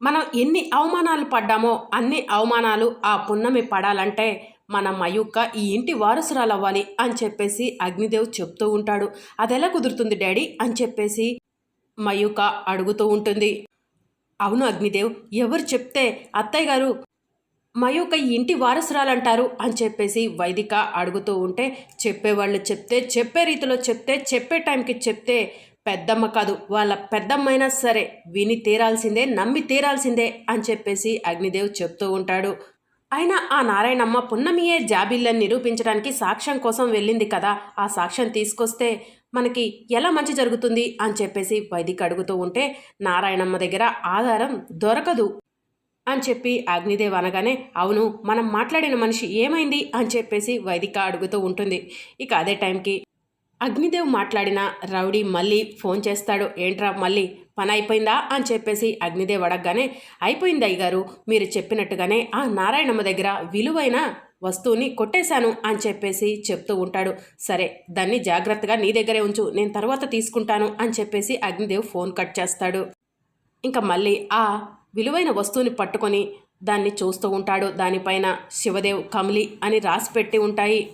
మనం ఎన్ని అవమానాలు పడ్డామో అన్ని అవమానాలు ఆ పున్నమి పడాలంటే మన మయూక్క ఈ ఇంటి వారసురాలు అవ్వాలి అని చెప్పేసి అగ్నిదేవ్ చెప్తూ ఉంటాడు. అదెలా కుదురుతుంది డాడీ? అని చెప్పేసి మయూక అడుగుతూ ఉంటుంది. అవును అగ్నిదేవ్ ఎవరు చెప్తే అత్తయ్య గారు మయూక ఈ ఇంటి వారసురాలంటారు అని చెప్పేసి వైదిక అడుగుతూ ఉంటే చెప్పేవాళ్ళు చెప్తే చెప్పే రీతిలో చెప్తే చెప్పే టైంకి చెప్తే పెద్దమ్మ కాదు వాళ్ళ పెద్దమ్మైనా సరే విని తీరాల్సిందే నమ్మి తీరాల్సిందే అని చెప్పేసి అగ్నిదేవ్ చెప్తూ ఉంటాడు. అయినా ఆ నారాయణమ్మ పున్నమియే జాబిల్లని నిరూపించడానికి సాక్ష్యం కోసం వెళ్ళింది కదా. ఆ సాక్ష్యం తీసుకొస్తే మనకి ఎలా మంచి జరుగుతుంది అని చెప్పేసి వైదిక అడుగుతూ ఉంటే నారాయణమ్మ దగ్గర ఆధారం దొరకదు అని చెప్పి అగ్నిదేవ్ అనగానే అవును మనం మాట్లాడిన మనిషి ఏమైంది అని చెప్పేసి వైదిక అడుగుతూ ఉంటుంది. ఇక అదే టైంకి అగ్నిదేవ్ మాట్లాడిన రౌడీ మళ్ళీ ఫోన్ చేస్తాడు. ఏంట్రా మళ్ళీ? పని అయిపోయిందా? అని చెప్పేసి అగ్నిదేవ్ అడగగానే అయిపోయింది అయ్యగారు మీరు చెప్పినట్టుగానే ఆ నారాయణమ్మ దగ్గర విలువైన వస్తువుని కొట్టేశాను అని చెప్పేసి చెప్తూ ఉంటాడు. సరే దాన్ని జాగ్రత్తగా నీ దగ్గరే ఉంచు నేను తర్వాత తీసుకుంటాను అని చెప్పేసి అగ్నిదేవ్ ఫోన్ కట్ చేస్తాడు. ఇంకా మళ్ళీ ఆ విలువైన వస్తువుని పట్టుకొని దాన్ని చూస్తూ ఉంటాడు. దానిపైన శివదేవ్ కమలి అని రాసి పెట్టి ఉంటాయి.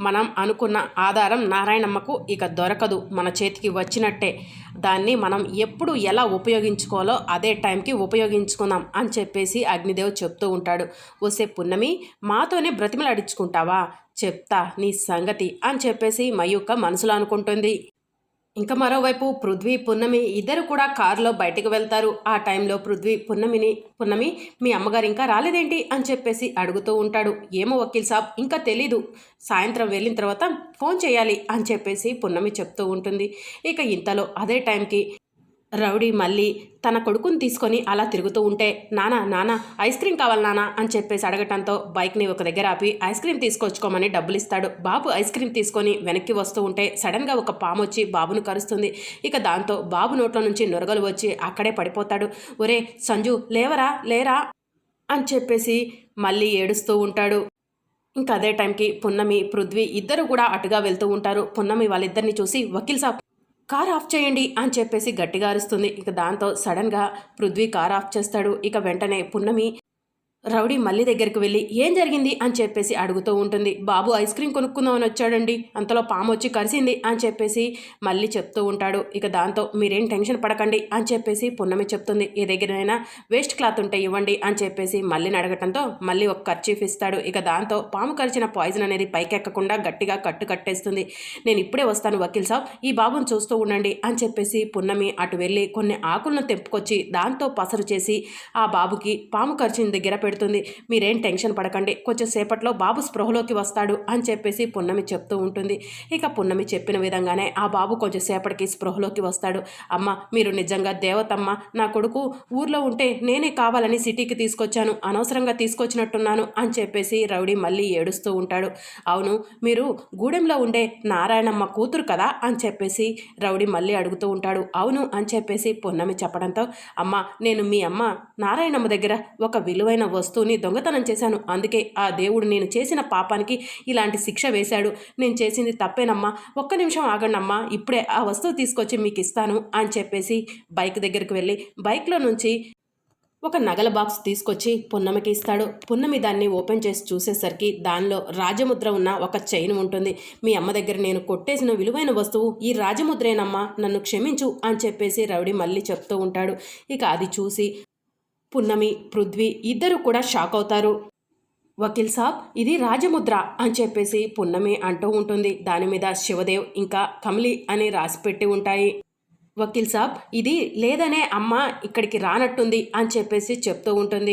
మనం అనుకున్న ఆధారం నారాయణమ్మకు ఇక దొరకదు. మన చేతికి వచ్చినట్టే. దాన్ని మనం ఎప్పుడు ఎలా ఉపయోగించుకోవాలో అదే టైంకి ఉపయోగించుకుందాం అని చెప్పేసి అగ్నిదేవ్ చెప్తూ ఉంటాడు. వసే పున్నమి మాతోనే బ్రతిమలాడించుకుంటావా? చెప్తా నీ సంగతి అని చెప్పేసి మయూక్క మనసులో అనుకుంటుంది. ఇంకా మరోవైపు పృథ్వీ పున్నమి ఇద్దరు కూడా కారులో బయటకు వెళ్తారు. ఆ టైంలో పృథ్వీ పున్నమిని పున్నమి మీ అమ్మగారు ఇంకా రాలేదేంటి? అని చెప్పేసి అడుగుతూ ఉంటాడు. ఏమో వకీల్ సాబ్ ఇంకా తెలీదు. సాయంత్రం వెళ్ళిన తర్వాత ఫోన్ చేయాలి అని చెప్పేసి పున్నమి చెప్తూ ఉంటుంది. ఇక ఇంతలో అదే టైంకి రౌడీ మళ్ళీ తన కొడుకుని తీసుకొని అలా తిరుగుతూ ఉంటే నానా నానా ఐస్ క్రీమ్ కావాలి నానా అని చెప్పేసి అడగటంతో బైక్ని ఒక దగ్గర ఆపి ఐస్ క్రీమ్ తీసుకొచ్చుకోమని డబ్బులు ఇస్తాడు బాబు ఐస్ క్రీమ్ తీసుకొని వెనక్కి వస్తూ ఉంటే సడన్గా ఒక పాము వచ్చి బాబును కరుస్తుంది. ఇక దాంతో బాబు నోట్లో నుంచి నొరగలు వచ్చి అక్కడే పడిపోతాడు. ఒరే సంజు లేవరా లేరా అని చెప్పేసి మళ్ళీ ఏడుస్తూ ఉంటాడు. ఇంకా అదే టైంకి పున్నమి పృథ్వీ ఇద్దరు కూడా అటుగా వెళ్తూ ఉంటారు. పున్నమి వాళ్ళిద్దరిని చూసి వకీల్ సాబ్ కార్ ఆఫ్ చేయండి అని చెప్పేసి గట్టిగా అరుస్తుంది. ఇక దాంతో సడన్గా పృథ్వీ కార్ ఆఫ్ చేస్తాడు. ఇక వెంటనే పున్నమి రౌడీ మళ్ళీ దగ్గరికి వెళ్ళి ఏం జరిగింది? అని చెప్పేసి అడుగుతూ ఉంటుంది. బాబు ఐస్ క్రీమ్ కొనుక్కుందామని వచ్చాడండి. అంతలో పాము వచ్చి కరిసింది అని చెప్పేసి మళ్ళీ చెప్తూ ఉంటాడు. ఇక దాంతో మీరేం టెన్షన్ పడకండి అని చెప్పేసి పున్నమి చెప్తుంది. ఏ దగ్గరైనా వేస్ట్ క్లాత్ ఉంటే ఇవ్వండి అని చెప్పేసి మళ్ళీని అడగటంతో మళ్ళీ ఒక ఖర్చీఫ్ ఇస్తాడు. ఇక దాంతో పాము కరిచిన పాయిజన్ అనేది పైకెక్కకుండా గట్టిగా కట్టు కట్టేస్తుంది. నేను ఇప్పుడే వస్తాను వకీల్ సాబ్. ఈ బాబుని చూస్తూ ఉండండి అని చెప్పేసి పున్నమి అటు వెళ్ళి కొన్ని ఆకులను తెంపుకొచ్చి దాంతో పసరు చేసి ఆ బాబుకి పాము కరిచిన దగ్గర పెడుతుంది మీరేం టెన్షన్ పడకండి. కొంచెం సేపట్లో బాబు స్పృహలోకి వస్తాడు అని చెప్పేసి పున్నమి చెప్తూ ఉంటుంది. ఇక పున్నమి చెప్పిన విధంగానే ఆ బాబు కొంచెం సేపటికి స్పృహలోకి వస్తాడు. అమ్మ మీరు నిజంగా దేవతమ్మ. నా కొడుకు ఊర్లో ఉంటే నేనే కావాలని సిటీకి తీసుకొచ్చాను. అనవసరంగా తీసుకొచ్చినట్టున్నాను అని చెప్పేసి రౌడీ మళ్ళీ ఏడుస్తూ ఉంటాడు. అవును మీరు గూడెంలో ఉండే నారాయణమ్మ కూతురు కదా అని చెప్పేసి రౌడీ మళ్ళీ అడుగుతూ ఉంటాడు. అవును అని చెప్పేసి పొన్నమి చెప్పడంతో అమ్మ నేను మీ అమ్మ నారాయణమ్మ దగ్గర ఒక విలువైన వస్తువుని దొంగతనం చేశాను. అందుకే ఆ దేవుడు నేను చేసిన పాపానికి ఇలాంటి శిక్ష వేశాడు. నేను చేసింది తప్పేనమ్మా. ఒక్క నిమిషం ఆగండమ్మా. ఇప్పుడే ఆ వస్తువు తీసుకొచ్చి మీకు ఇస్తాను అని చెప్పేసి బైక్ దగ్గరికి వెళ్ళి బైక్లో నుంచి ఒక నగల బాక్స్ తీసుకొచ్చి పున్నమికి ఇస్తాడు. పున్నమి దాన్ని ఓపెన్ చేసి చూసేసరికి దానిలో రాజముద్ర ఉన్న ఒక చైన్ ఉంటుంది. మీ అమ్మ దగ్గర నేను కొట్టేసిన విలువైన వస్తువు ఈ రాజముద్రేనమ్మా. నన్ను క్షమించు అని చెప్పేసి రౌడీ మళ్ళీ చెప్తూ ఉంటాడు. ఇక అది చూసి పున్నమి పృథ్వీ ఇద్దరు కూడా షాక్ అవుతారు. వకీల్ సాబ్ ఇది రాజముద్ర అని చెప్పేసి పున్నమి అంటూ ఉంటుంది. దాని మీద శివదేవ్ ఇంకా కమలి అని రాసిపెట్టి ఉంటాయి. వకీల్ సాబ్ ఇది లేదనే అమ్మ ఇక్కడికి రానట్టుంది అని చెప్పేసి చెప్తూ ఉంటుంది.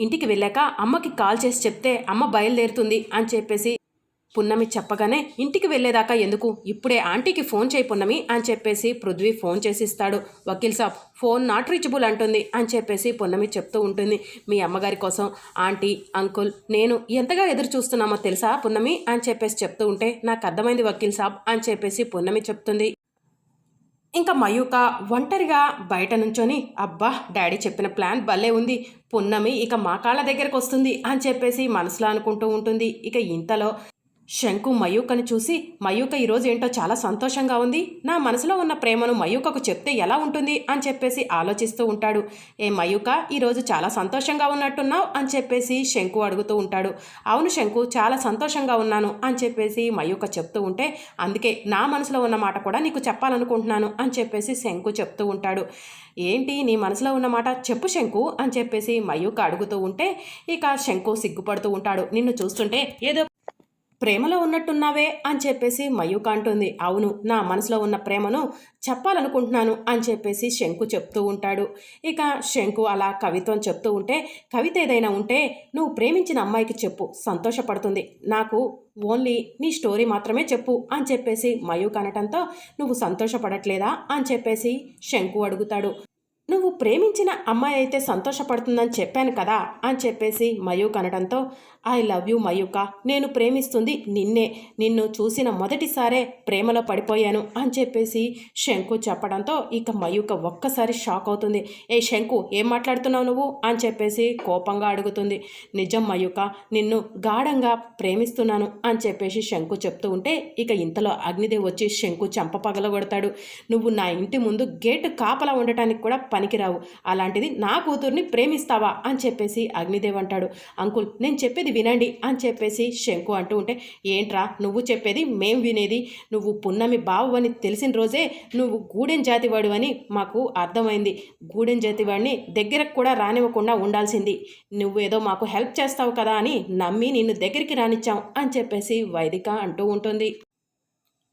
ఇంటికి వెళ్ళాక అమ్మకి కాల్ చేసి చెప్తే అమ్మ బయలుదేరుతుంది అని చెప్పేసి పున్నమి చెప్పగానే ఇంటికి వెళ్ళేదాకా ఎందుకు? ఇప్పుడే ఆంటీకి ఫోన్ చేయి పున్నమి అని చెప్పేసి పృథ్వీ ఫోన్ చేసి ఇస్తాడు Vakeel Saab phone not reachable అంటుంది. అని చెప్పేసి పున్నమి చెప్తూ ఉంటుంది. మీ అమ్మగారి కోసం ఆంటీ అంకుల్ నేను ఎంతగా ఎదురు చూస్తున్నామో తెలుసా పున్నమి? అని చెప్పేసి చెప్తూ ఉంటే నాకు అర్థమైంది వకీల్ సాబ్ అని చెప్పేసి పున్నమి చెప్తుంది. ఇంకా మయూక ఒంటరిగా బయట నుంచొని అబ్బా డాడీ చెప్పిన ప్లాన్ భలే ఉంది. పున్నమి ఇక మా కాళ్ళ దగ్గరకు వస్తుంది అని చెప్పేసి మనసులో అనుకుంటూ ఉంటుంది. ఇక ఇంతలో శంకు మయూకను చూసి మయూక ఈరోజు ఏంటో చాలా సంతోషంగా ఉంది. నా మనసులో ఉన్న ప్రేమను మయూకకు చెప్తే ఎలా ఉంటుంది? అని చెప్పేసి ఆలోచిస్తూ ఉంటాడు. ఏ మయూక ఈరోజు చాలా సంతోషంగా ఉన్నట్టున్నావు? అని చెప్పేసి శంకు అడుగుతూ ఉంటాడు. అవును శంకు చాలా సంతోషంగా ఉన్నాను. అని చెప్పేసి మయూక చెప్తూ ఉంటే అందుకే నా మనసులో ఉన్న మాట కూడా నీకు చెప్పాలనుకుంటున్నాను. అని చెప్పేసి శంకు చెప్తూ ఉంటాడు. ఏంటి నీ మనసులో ఉన్న మాట? చెప్పు శంకు. అని చెప్పేసి మయూక అడుగుతూ ఉంటే ఇక శంకు సిగ్గుపడుతూ ఉంటాడు. నిన్ను చూస్తుంటే ఏదో ప్రేమలో ఉన్నట్టున్నావే అని చెప్పేసి మయూక అంటుంది. అవును నా మనసులో ఉన్న ప్రేమను చెప్పాలనుకుంటున్నాను అని చెప్పేసి శంకు చెప్తూ ఉంటాడు. ఇక శంకు అలా కవిత్వం చెప్తూ ఉంటే కవిత ఏదైనా ఉంటే నువ్వు ప్రేమించిన అమ్మాయికి చెప్పు సంతోషపడుతుంది. నాకు ఓన్లీ నీ స్టోరీ మాత్రమే చెప్పు అని చెప్పేసి మయూక్ అనటంతో నువ్వు సంతోషపడట్లేదా అని చెప్పేసి శంకు అడుగుతాడు. నువ్వు ప్రేమించిన అమ్మాయి అయితే సంతోషపడుతుందని చెప్పాను కదా అని చెప్పేసి మయూక్ అనడంతో ఐ లవ్ యూ మయూక నేను ప్రేమిస్తుంది నిన్నే నిన్ను చూసిన మొదటిసారే ప్రేమలో పడిపోయాను అని చెప్పేసి శంకు చెప్పడంతో ఇక మయూక ఒక్కసారి షాక్ అవుతుంది. ఏ శంకు ఏం మాట్లాడుతున్నావు నువ్వు? అని చెప్పేసి కోపంగా అడుగుతుంది. నిజం మయూక నిన్ను గాఢంగా ప్రేమిస్తున్నాను అని చెప్పేసి శంకు చెప్తూ ఉంటే ఇక ఇంతలో అగ్నిదేవ్ వచ్చి శంకు చంప పగలగొడతాడు నువ్వు నా ఇంటి ముందు గేటు కాపలా ఉండటానికి కూడా పనికిరావు. అలాంటిది నా కూతుర్ని ప్రేమిస్తావా? అని చెప్పేసి అగ్నిదేవ్ అంటాడు. అంకుల్ నేను చెప్పేది వినండి అని చెప్పేసి శంకు అంటూ ఉంటే ఏంట్రా నువ్వు చెప్పేది మేం వినేది? నువ్వు పున్నమి బావు అని తెలిసిన రోజే నువ్వు గూడెం జాతివాడు అని మాకు అర్థమైంది. గూడెం జాతివాడిని దగ్గరకు కూడా రానివ్వకుండా ఉండాల్సింది. నువ్వేదో మాకు హెల్ప్ చేస్తావు కదా అని నమ్మి నిన్ను దగ్గరికి రానిచ్చాం అని చెప్పేసి వైదిక అంటూ ఉంటుంది.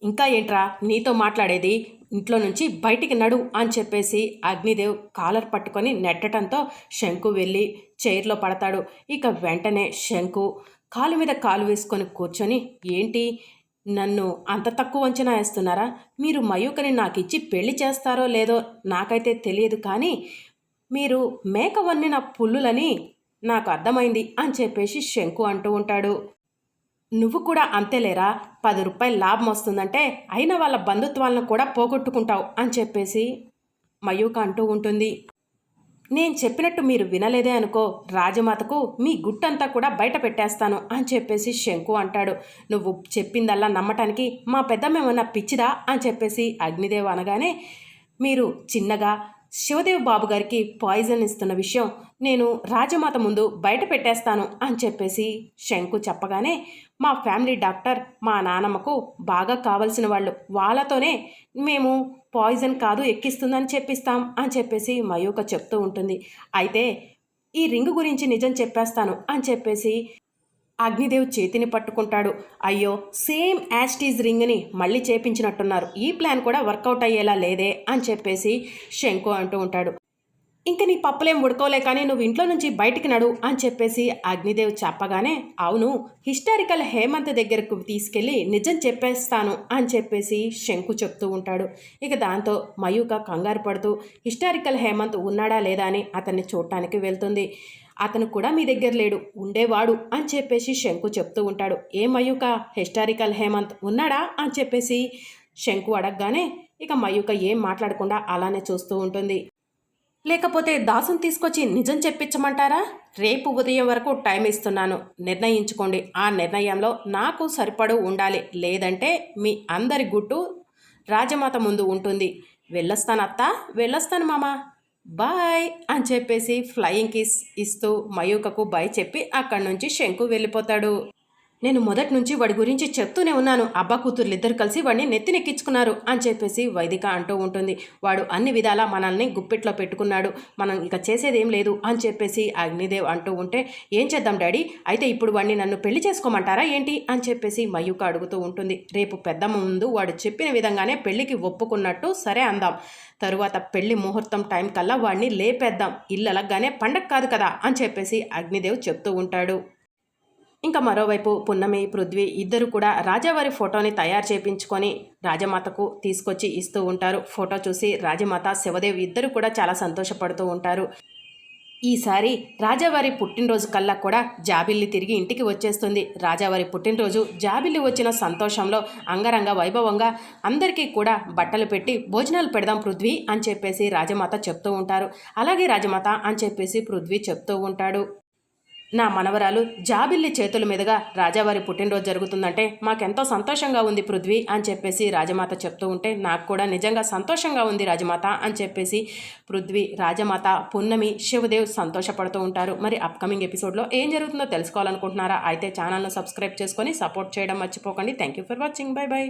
ఇంకా ఏంట్రా నీతో మాట్లాడేది? ఇంట్లో నుంచి బయటికి నడు అని చెప్పేసి అగ్నిదేవ్ కాలర్ పట్టుకొని నెట్టడంతో శంకు వెళ్ళి చైర్లో పడతాడు. ఇక వెంటనే శంకు కాలు మీద కాలు వేసుకొని కూర్చొని ఏంటి? నన్ను అంత తక్కువ అంచనా వేస్తున్నారా? మీరు మయూకని నాకు ఇచ్చి పెళ్ళి చేస్తారో లేదో నాకైతే తెలియదు కానీ మీరు మేక నా పుల్లులని నాకు అర్థమైంది అని చెప్పేసి శంకు అంటూ ఉంటాడు. నువ్వు కూడా అంతేలేరా? పది రూపాయలు లాభం వస్తుందంటే అయిన వాళ్ళ బంధుత్వాలను కూడా పోగొట్టుకుంటావు అని చెప్పేసి మయూక అంటూ ఉంటుంది. నేను చెప్పినట్టు మీరు వినలేదే అనుకో రాజమాతకు మీ గుట్టంతా కూడా బయట పెట్టేస్తాను అని చెప్పేసి శంకు అంటాడు. నువ్వు చెప్పిందల్లా నమ్మటానికి మా పెద్దమ్మేమన్నా పిచ్చిదా అని చెప్పేసి అగ్నిదేవ్ అనగానే మీరు చిన్నగా శివదేవ్ బాబు గారికి పాయిజన్ ఇస్తున్న విషయం నేను రాజమాత ముందు బయట పెట్టేస్తాను అని చెప్పేసి శంకు చెప్పగానే మా ఫ్యామిలీ డాక్టర్ మా నానమ్మకు బాగా కావలసిన వాళ్ళు వాళ్ళతోనే మేము పాయిజన్ కాదు ఎక్కిస్తుందని చెప్పిస్తాం అని చెప్పేసి మయూక చెప్తూ ఉంటుంది. అయితే ఈ రింగ్ గురించి నిజం చెప్పేస్తాను అని చెప్పేసి అగ్నిదేవ్ చేతిని పట్టుకుంటాడు. అయ్యో సేమ్ యాస్టీజ్ రింగ్ని మళ్ళీ చేపించినట్టున్నారు. ఈ ప్లాన్ కూడా వర్కౌట్ అయ్యేలా లేదే అని చెప్పేసి శంకు అంటూ ఉంటాడు. ఇంక నీ పప్పులేం ఉడుకోలే కానీ నువ్వు ఇంట్లో నుంచి బయటికి నడు అని చెప్పేసి అగ్నిదేవ్ చెప్పగానే అవును హిస్టారికల్ హేమంత్ దగ్గరకు తీసుకెళ్ళి నిజం చెప్పేస్తాను అని చెప్పేసి శంకు చెప్తూ ఉంటాడు. ఇక దాంతో మయూక కంగారు పడుతూ హిస్టారికల్ హేమంత్ ఉన్నాడా లేదా అని అతన్ని చూడటానికి వెళ్తుంది. అతను కూడా మీ దగ్గర లేడు ఉండేవాడు అని చెప్పేసి శంకు చెప్తూ ఉంటాడు. ఏ మయూక హిస్టారికల్ హేమంత్ ఉన్నాడా అని చెప్పేసి శంకు అడగగానే ఇక మయూక ఏం మాట్లాడకుండా అలానే చూస్తూ ఉంటుంది. లేకపోతే దాసం తీసుకొచ్చి నిజం చెప్పించమంటారా? రేపు ఉదయం వరకు టైం ఇస్తున్నాను. నిర్ణయించుకోండి. ఆ నిర్ణయంలో నాకు సరిపడు ఉండాలి. లేదంటే మీ అందరి గుట్టు రాజమాత ముందు ఉంటుంది. వెళ్ళొస్తాను అత్త. వెళ్ళొస్తాను మామ. బాయ్ అని చెప్పేసి ఫ్లయింగ్ కిస్ ఇస్తూ మయూకకు బాయ్ చెప్పి అక్కడి నుంచి శంకు వెళ్ళిపోతాడు. నేను మొదటి నుంచి వాడి గురించి చెప్తూనే ఉన్నాను. అబ్బా కూతుర్లు కలిసి వాడిని నెత్తినెక్కించుకున్నారు అని చెప్పేసి వైదిక అంటూ ఉంటుంది. వాడు అన్ని విధాలా మనల్ని గుప్పిట్లో పెట్టుకున్నాడు. మనం ఇక చేసేది ఏం లేదు అని చెప్పేసి అగ్నిదేవ్ అంటూ ఉంటే ఏం చేద్దాం డాడీ? అయితే ఇప్పుడు వాడిని నన్ను పెళ్ళి చేసుకోమంటారా ఏంటి? అని చెప్పేసి మయూక అడుగుతూ ఉంటుంది. రేపు పెద్దమ్మ ముందు వాడు చెప్పిన విధంగానే పెళ్ళికి ఒప్పుకున్నట్టు సరే అందాం. తరువాత పెళ్ళి ముహూర్తం టైం కల్లా వాడిని లేపేద్దాం. ఇల్లు పండగ కాదు కదా? అని చెప్పేసి అగ్నిదేవ్ చెప్తూ ఉంటాడు. ఇంకా మరోవైపు పున్నమి పృథ్వీ ఇద్దరు కూడా రాజావారి ఫోటోని తయారు చేయించుకొని రాజమాతకు తీసుకొచ్చి ఇస్తూ ఉంటారు. ఫోటో చూసి రాజమాత శివదేవి ఇద్దరు కూడా చాలా సంతోషపడుతూ ఉంటారు. ఈసారి రాజావారి పుట్టినరోజు కల్లా కూడా జాబిల్లి తిరిగి ఇంటికి వచ్చేస్తుంది. రాజావారి పుట్టినరోజు జాబిల్లి వచ్చిన సంతోషంలో అంగరంగ వైభవంగా అందరికీ కూడా బట్టలు పెట్టి భోజనాలు పెడదాం పృథ్వీ అని చెప్పేసి రాజమాత చెప్తూ ఉంటారు. అలాగే రాజమాత అని చెప్పేసి పృథ్వీ చెప్తూ ఉంటాడు. నా మనవరాలు జాబిల్లి చేతుల మీదుగా రాజావారి పుట్టినరోజు జరుగుతుందంటే మాకెంతో సంతోషంగా ఉంది పృథ్వీ అని చెప్పేసి రాజమాత చెప్తూ ఉంటే నాకు కూడా నిజంగా సంతోషంగా ఉంది రాజమాత అని చెప్పేసి పృథ్వీ రాజమాత పున్నమి శివదేవ్ సంతోషపడుతూ ఉంటారు. మరి అప్కమింగ్ ఎపిసోడ్లో ఏం జరుగుతుందో తెలుసుకోవాలనుకుంటున్నారా? అయితే ఛానల్ను సబ్స్క్రైబ్ చేసుకొని సపోర్ట్ చేయడం మర్చిపోకండి. Thank you for watching bye bye